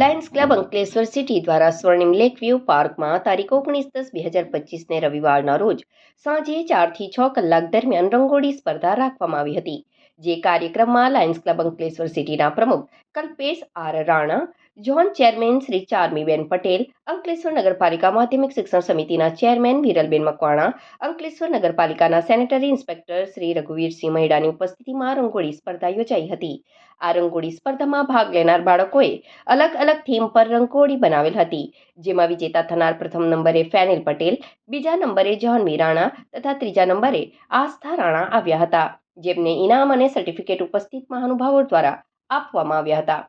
Lions club Ankleshwar city દ્વારા સ્વર્ણિમ lake view પાર્કમાં તારીખ ઓગણીસ દસ બે હજાર પચીસને રવિવારના રોજ સાંજે ચારથી છ કલાક દરમિયાન રંગોળી સ્પર્ધા રાખવામાં આવી હતી. જે કાર્યક્રમમાં લાયન્સ ક્લબ અંકલેશ્વર સિટીના પ્રમુખ Kalpesh R Rana, zone chairman Shri Charmiben Patel, Ankleshwar નગરપાલિકા માધ્યમિક શિક્ષણ સમિતિના ચેરમેન વિરલબેન મકવાણા, અંકલેશ્વર નગરપાલિકાના સેનેટરી ઇન્સ્પેક્ટર શ્રી રઘુવીરસિંહ મહેડાની ઉપસ્થિતિમાં રંગોળી સ્પર્ધા યોજાઈ હતી. આ રંગોળી સ્પર્ધામાં ભાગ લેનાર બાળકોએ અલગ અલગ થીમ પર રંગોળી બનાવેલ હતી, જેમાં વિજેતા થનાર પ્રથમ નંબરે ફેનિલ પટેલ, બીજા નંબરે જાહ્નવી રાણા તથા ત્રીજા નંબરે આસ્થા રાણા આવ્યા હતા. જેમને ઇનામ અને સર્ટિફિકેટ ઉપસ્થિત મહાનુભાવો દ્વારા આપવામાં આવ્યા હતા.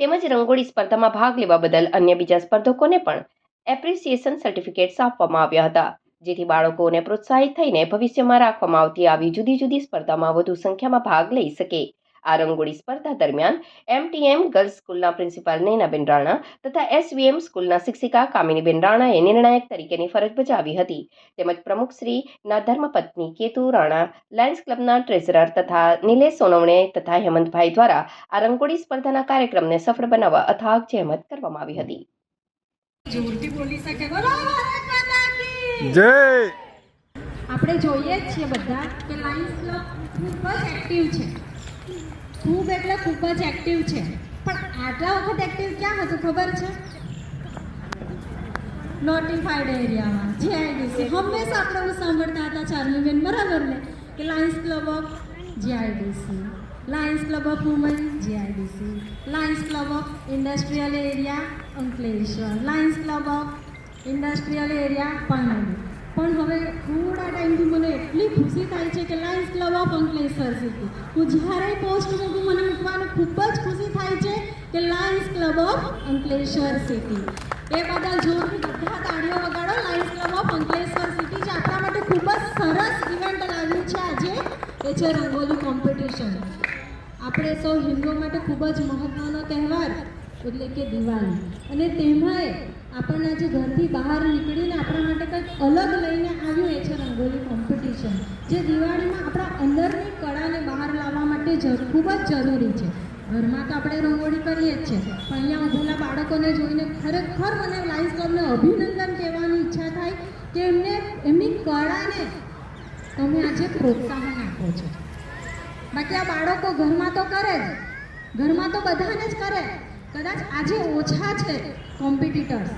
તેમજ રંગોળી સ્પર્ધામાં ભાગ લેવા બદલ અન્ય બીજા સ્પર્ધકોને પણ એપ્રિસિએશન સર્ટિફિકેટ્સ આપવામાં આવ્યા હતા, જેથી બાળકોને પ્રોત્સાહિત થઈને ભવિષ્યમાં રાખવામાં આવતી આવી જુદી જુદી સ્પર્ધામાં વધુ સંખ્યામાં ભાગ લઈ શકે. આ રંગોળી સ્પર્ધા દરમિયાન એમટીએમ ગર્લ્સ સ્કૂલના પ્રિન્સિપાલ નૈનાબેન રાણા તથા એસવીએમ સ્કૂલના શિક્ષિકા કામિનીબેન રાણાએ નિર્ણાયક તરીકેની ફરજ બજાવી હતી. તેમજ પ્રમુખશ્રીના ધર્મપત્ની કેતુ રાણા લાયન્સ ક્લબના ટ્રેઝરર તથા નિલેશ સોનવણે તથા હેમંતભાઈ દ્વારા આ રંગોળી સ્પર્ધાના કાર્યક્રમને સફળ બનાવવા અથાગ જહેમત કરવામાં આવી હતી. જય! આપણે જોઈએ છીએ બધા કે લાયન્સ ક્લબ ખૂબ જ એક્ટિવ છે. ખૂબ એટલે ખૂબ જ એક્ટિવ છે. પણ આટલા વખત એક્ટિવ ક્યાં હતું ખબર છે? નોટિફાઈડ એરિયામાં જીઆઈડીસી હંમેશા આપણે એવું સાંભળતા હતા ચાર્મીબેન બરાબર ને? કે Lions club of GIDC Lions club of women GIDC Lions club of industrial area Ankleshwar. Lions club of industrial area પાનડી પણ હવે મને એટલી ખુશી થાય છે કે Lions club of Ankleshwar city હું જ્યારે પોસ્ટ મૂકું મને મૂકવાનું ખૂબ જ ખુશી થાય છે કે Lions club of Ankleshwar city એ બદલ જોરથી બધા તાળીઓ વગાડો. Lions club of Ankleshwar city જે આપણા માટે ખૂબ જ સરસ ઇવેન્ટ લાવ્યું છે આજે. એ છે રંગોલી કોમ્પિટિશન આપણે સૌ હિન્દુઓ માટે ખૂબ જ મહત્ત્વનો તહેવાર, એટલે કે દિવાળી. અને તેમાંય આપણને આજે ઘરથી બહાર નીકળીને અલગ લઈને આવ્યું એ છે રંગોલી કોમ્પિટિશન જે દિવાળીમાં આપણા અંદરની કળાને બહાર લાવવા માટે ખૂબ જ જરૂરી છે. ઘરમાં તો આપણે રંગોળી કરીએ જ છે પણ અહીંયા ઊભેલા બાળકોને જોઈને ખરેખર મને લાઈફ ક્લબને અભિનંદન કહેવાની ઈચ્છા થાય કે એમને, એમની કળાને તમે આજે પ્રોત્સાહન આપો છો. બાકી આ બાળકો ઘરમાં તો કરે જ, ઘરમાં તો બધાને જ કરે. કદાચ આજે ઓછા છે કોમ્પિટિટર્સ